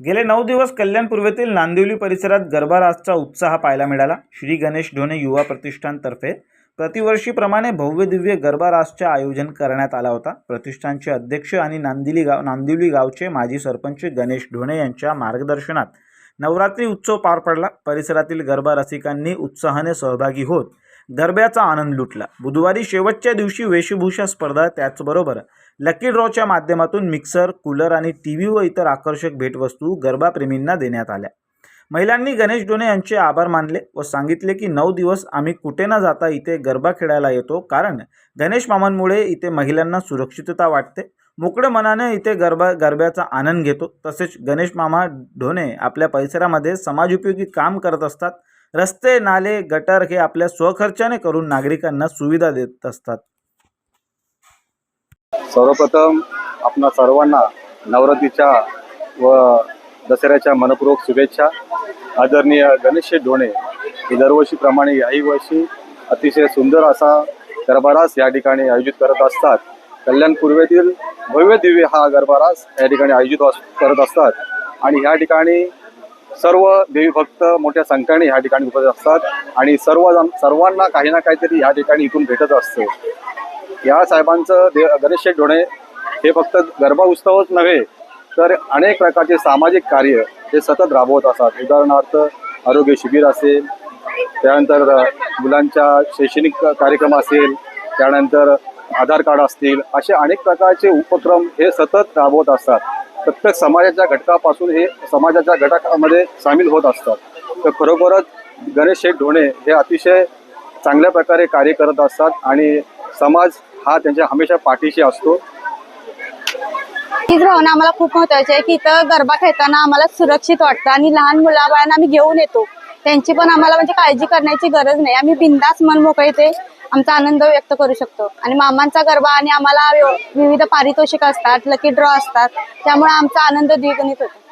गेले नऊ दिवस कल्याण पूर्वेतील नांदिवली परिसरात गरबारासचा उत्साह पाहायला मिळाला. श्री गणेश ढोणे युवा प्रतिष्ठानतर्फे प्रतिवर्षीप्रमाणे भव्य दिव्य गरबा रासचे आयोजन करण्यात आला होता. प्रतिष्ठानचे अध्यक्ष आणि नांदिली गाव नांदिवली गावचे माजी सरपंच गणेश ढोणे यांच्या मार्गदर्शनात नवरात्री उत्सव पार पडला. परिसरातील गरबा रसिकांनी उत्साहाने सहभागी होत गरब्याचा आनंद लुटला. बुधवारी शेवटच्या दिवशी वेशभूषा स्पर्धा त्याचबरोबर लकी ड्रॉच्या माध्यमातून मिक्सर कूलर आणि टी व्ही व इतर आकर्षक भेटवस्तू गरबाप्रेमींना देण्यात आल्या. महिलांनी गणेश डोणे यांचे आभार मानले व सांगितले की नऊ दिवस आम्ही कुठे न जाता इथे गरबा खेळायला येतो कारण गणेश मामांमुळे इथे महिलांना सुरक्षितता वाटते. मोकळ्या मनाने इथे गरबा गरब्याचा आनंद घेतो. तसेच गणेश मामा ढोणे आपल्या परिसरामध्ये समाजोपयोगी काम करत असतात. रस्ते नाले गटर हे आपल्या स्वखर्चाने करून नागरिकांना सुविधा देत असतात. सर्वप्रथम आपणा सर्वांना नवरात्रीच्या व दसऱ्याच्या मनपूर्वक शुभेच्छा. आदरणीय गणेश ढोणे हे दरवर्षीप्रमाणे याही वर्षी अतिशय सुंदर असा गरबारास या ठिकाणी आयोजित करत असतात. कल्याण पूर्वेतील भव्य दिव्य हा गरबारास या ठिकाणी आयोजित अस- करत असतात. आणि ह्या ठिकाणी सर्व देवी भक्त मोठ्या संख्येने ह्या ठिकाणी उपस्थित असतात आणि सर्व सर्वांना काही ना काहीतरी ह्या ठिकाणी इथून भेटत असते. या साहेबांचं दे गणेश ढोणे हे फक्त गरबा उत्सवच नव्हे तर अनेक प्रकारचे सामाजिक कार्य हे सतत राबवत असतात. उदाहरणार्थ आरोग्य शिबिर असेल त्यानंतर मुलांच्या शैक्षणिक कार्यक्रम असेल त्यानंतर आधार कार्ड असतील असे अनेक प्रकारचे उपक्रम हे सतत राबवत असतात. प्रत्येक समाजाच्या घटकापासून हे समाजाच्या घटकामध्ये सामील होत असतात. तर खरोखरच गणेश शेठ ढोणे हे अतिशय चांगल्या प्रकारे कार्य करत असतात आणि समाज हा त्यांच्या हमेशा पाठीशी असतो. हीच भावना आम्हाला खूप महत्वाची आहे की इथं गरबा खेळताना आम्हाला सुरक्षित वाटतं आणि लहान मुलाबाळांना आम्ही घेऊन येतो. त्यांची पण आम्हाला म्हणजे काळजी करण्याची गरज नाही. आम्ही बिंदास मन मोकळे ते आमचा आनंद व्यक्त करू शकतो. आणि मामांचा गरबा आणि आम्हाला विविध पारितोषिक असतात लकी ड्रॉ असतात. त्यामुळे आमचा आनंद द्विगुणित होतो.